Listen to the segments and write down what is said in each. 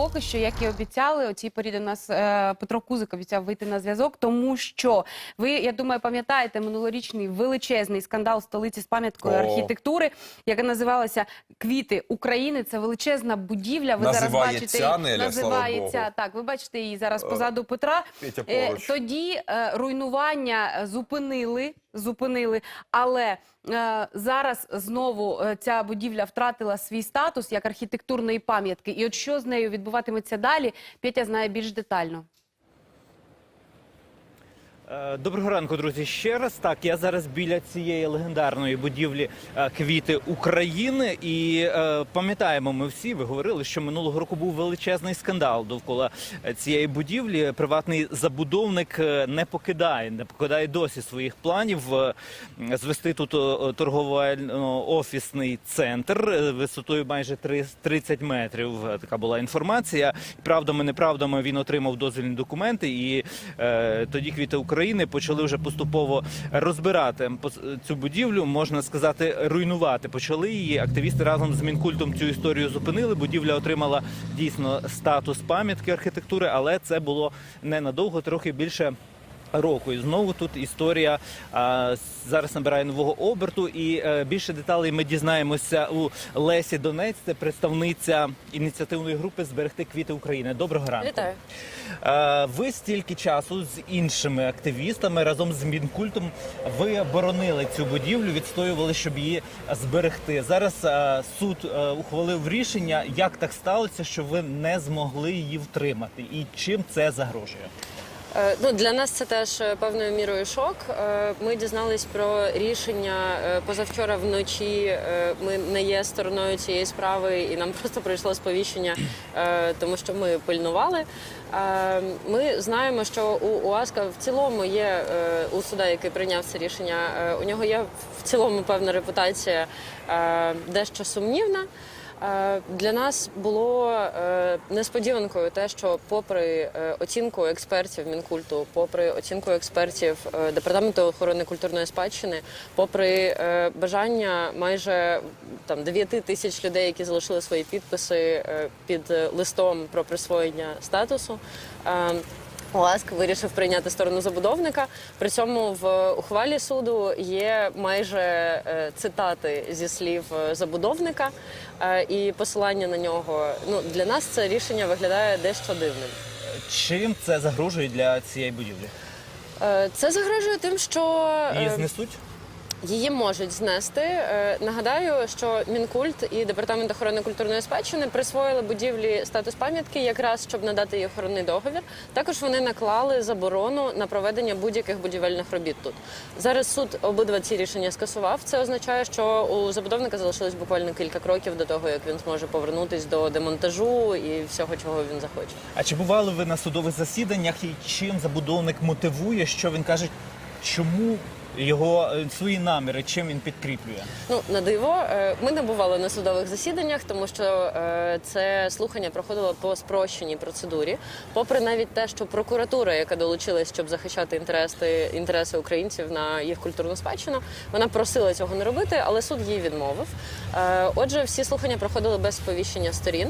Поки що, як і обіцяли, о цій порі до нас е, Петро Кузик обіцяв вийти на зв'язок, тому що ви, я думаю, пам'ятаєте минулорічний величезний скандал в столиці з пам'яткою архітектури, яка називалася Квіти України. Це величезна будівля. Ви зараз бачите її- Неля, називається слава так. Ви бачите її зараз позаду Петра. Петя Е. Тоді е, руйнування е, зупинили, зупинили, але е, зараз знову е, ця будівля втратила свій статус як архітектурної пам'ятки. І от що з нею відбуватиметься далі, Петя знає більш детально. Е, Доброго ранку, друзі. Ще раз так. Я зараз біля цієї легендарної будівлі е, квіти України. І е, пам'ятаємо, ми всі ви говорили, що минулого року був величезний скандал довкола е, цієї будівлі. Приватний забудовник не покидає, не покидає досі своїх планів звести тут торговельно-офісний центр висотою майже три- 30 метрів. Така була інформація. Правдами, неправдами він отримав дозвільні документи, і е, тоді квіти України почали вже поступово розбирати цю будівлю, можна сказати, руйнувати. Почали її. Активісти разом з мінкультом цю історію зупинили. Будівля отримала дійсно статус пам'ятки архітектури, але це було ненадовго, трохи більше. Року і знову тут історія а, зараз набирає нового оберту. І е, більше деталей ми дізнаємося у Лесі Донець, це представниця ініціативної групи Зберегти квіти України. Доброго ранку. Вітаю. Е, Ви стільки часу з іншими активістами разом з Мінкультом ви боронили цю будівлю, відстоювали, щоб її зберегти. Зараз е, суд е, ухвалив рішення, як так сталося, що ви не змогли її втримати, і чим це загрожує. Е, Ну, для нас це теж е, певною мірою шок. Е, Ми дізнались про рішення позавчора вночі. Ми не є стороною цієї справи, і нам просто прийшло сповіщення, тому що ми пильнували. Ми знаємо, що у УАСКа в цілому є у суда, який прийняв це рішення. У нього є в цілому певна репутація дещо сумнівна. Е, Для нас було е, несподіванкою те, що попри е, оцінку експертів Мінкульту, попри оцінку експертів департаменту охорони культурної спадщини, попри бажання майже там 9 тисяч людей, які залишили свої підписи під листом про присвоєння статусу. ОАСК вирішив прийняти сторону забудовника. При цьому в ухвалі суду є майже е, цитати зі слів е, забудовника е, і посилання на нього. Ну для нас це рішення виглядає дещо дивним. Чим це загрожує для цієї будівлі? Це загрожує тим, що Її знесуть? Її можуть знести. Е, Нагадаю, що Мінкульт і департамент охорони культурної спадщини присвоїли будівлі статус пам'ятки, якраз щоб надати їй охоронний договір. Також вони наклали заборону на проведення будь-яких будівельних робіт тут. Зараз суд обидва ці рішення скасував. Це означає, що у забудовника залишилось буквально кілька кроків до того, як він зможе повернутись до демонтажу і всього, чого він захоче. А чи бували ви на судових засіданнях і чим забудовник мотивує, що він каже, чому його е, свої наміри, чим він підкріплює? Ну на диво, е, ми не бували на судових засіданнях, тому що е, це слухання проходило по спрощеній процедурі. Попри навіть те, що прокуратура, яка долучилась, щоб захищати інтереси інтереси українців на їх культурну спадщину, вона просила цього не робити, але суд їй відмовив. Отже, всі слухання проходили без сповіщення сторін.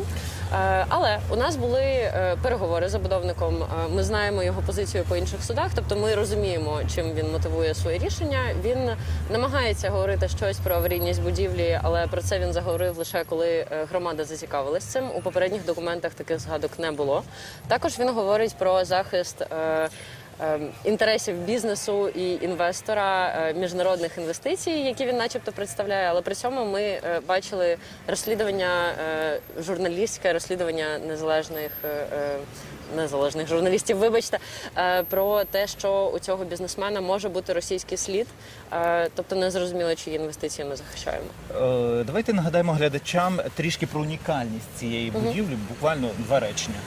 Але у нас були переговори з забудовником. Ми знаємо його позицію по інших судах, тобто ми розуміємо, чим він мотивує своє рішення. Він намагається говорити щось про аварійність будівлі, але про це він заговорив лише коли е, громада зацікавилась цим. У попередніх документах таких згадок не було. Також він говорить про захист. е, Інтересів бізнесу і інвестора е, міжнародних інвестицій, які він, начебто, представляє, але при цьому ми е, бачили розслідування е, журналістське розслідування незалежних незалежних журналістів. Вибачте, про те, що у цього бізнесмена може бути російський слід, тобто не зрозуміло, чиї інвестиції ми захищаємо. Давайте нагадаємо глядачам трішки про унікальність цієї будівлі, буквально два речення.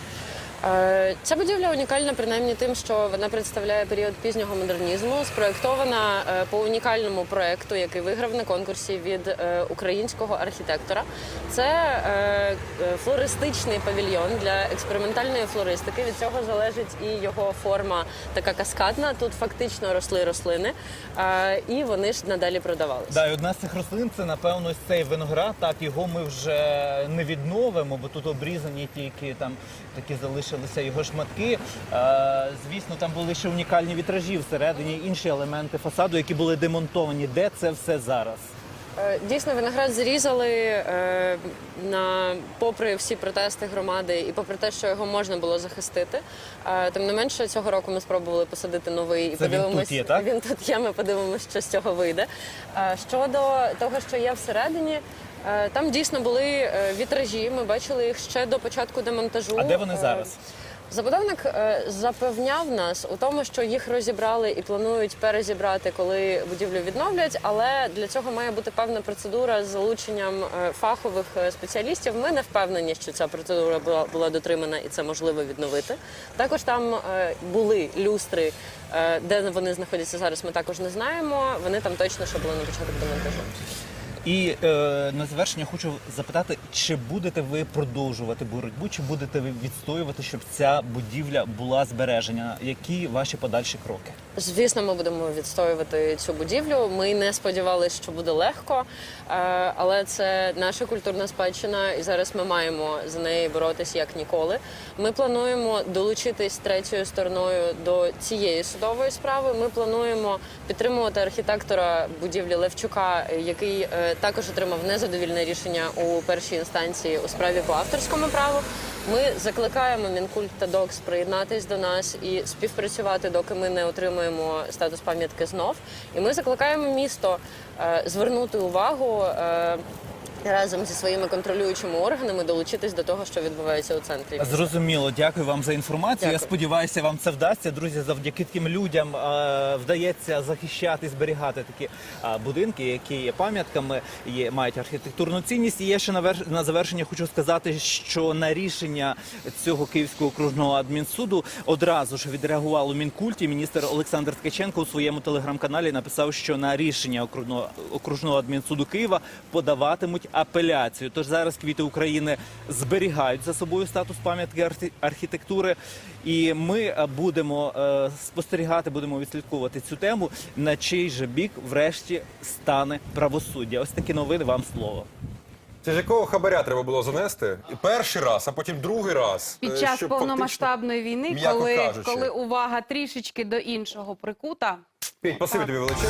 Е, Ця будівля унікальна принаймні тим, що вона представляє період пізнього модернізму, спроєктована е, по унікальному проекту, який виграв на конкурсі від е, українського архітектора. Це флористичний павільйон для експериментальної флористики. Від цього залежить і його форма така каскадна. Тут фактично росли рослини, і вони ж надалі продавалися. Да, і одна з цих рослин це напевно цей виноград. Так його ми вже не відновимо, бо тут обрізані тільки там такі залишилися його шматки. Е, звісно, там були ще унікальні вітражі всередині, інші елементи фасаду, які були демонтовані. Де це все зараз? Е, Дійсно, виноград зрізали е, на попри всі протести громади, і попри те, що його можна було захистити. Е, тим не менше, цього року ми спробували посадити новий і Це він тут є, так? Він тут є. Ми подивимося, що з цього вийде. Е, щодо того, що є всередині. Е, Там дійсно були е, вітражі. Ми бачили їх ще до початку демонтажу. А де вони Е, зараз? Забудовник запевняв нас у тому, що їх розібрали і планують перезібрати, коли будівлю відновлять. Але для цього має бути певна процедура з залученням фахових спеціалістів. Ми не впевнені, що ця процедура була, дотримана і це можливо відновити. Також там були люстри, де вони знаходяться зараз. Ми також не знаємо. Вони там точно ще були на початок демонтажу. І е, на завершення хочу запитати, чи будете ви продовжувати боротьбу, чи будете ви відстоювати, щоб ця будівля була збережена? Які ваші подальші кроки? Звісно, ми будемо відстоювати цю будівлю. Ми не сподівалися, що буде легко, е, але це наша культурна спадщина, і зараз ми маємо за неї боротися як ніколи. Ми плануємо долучитись третьою стороною до цієї судової справи. Ми плануємо підтримувати архітектора будівлі Левчука, який е, також отримав незадовільне рішення у першій інстанції у справі по авторському праву. Ми закликаємо Мінкульт та ДОКС приєднатись до нас і співпрацювати, доки ми не отримуємо статус пам'ятки знов. І ми закликаємо місто е, звернути увагу. Разом зі своїми контролюючими органами долучитись до того, що відбувається у центрі. Зрозуміло, дякую вам за інформацію. Я сподіваюся, вам це вдасться. Друзі, завдяки таким людям е, вдається захищати, зберігати такі е, будинки, які є пам'ятками, є мають архітектурну цінність. І я ще на вер- на завершення хочу сказати, що на рішення цього київського окружного адмінсуду одразу ж відреагував у Мінкульті. Міністр Олександр Ткаченко у своєму телеграм-каналі написав, що на рішення окружного окружного адмінсуду Києва подаватимуть апеляцію. Тож зараз квіти України зберігають за собою статус пам'ятки архітектури, і ми е, будемо е, спостерігати, будемо відслідковувати цю тему. На чий же бік, врешті, стане правосуддя. Ось такі новини. Вам слово. Це з якого хабаря треба було занести? Перший раз, а потім другий раз. Під Е, час щоб повномасштабної війни, коли, кажучи. коли увага трішечки до іншого прикута, Петь, спасибі тобі величезне.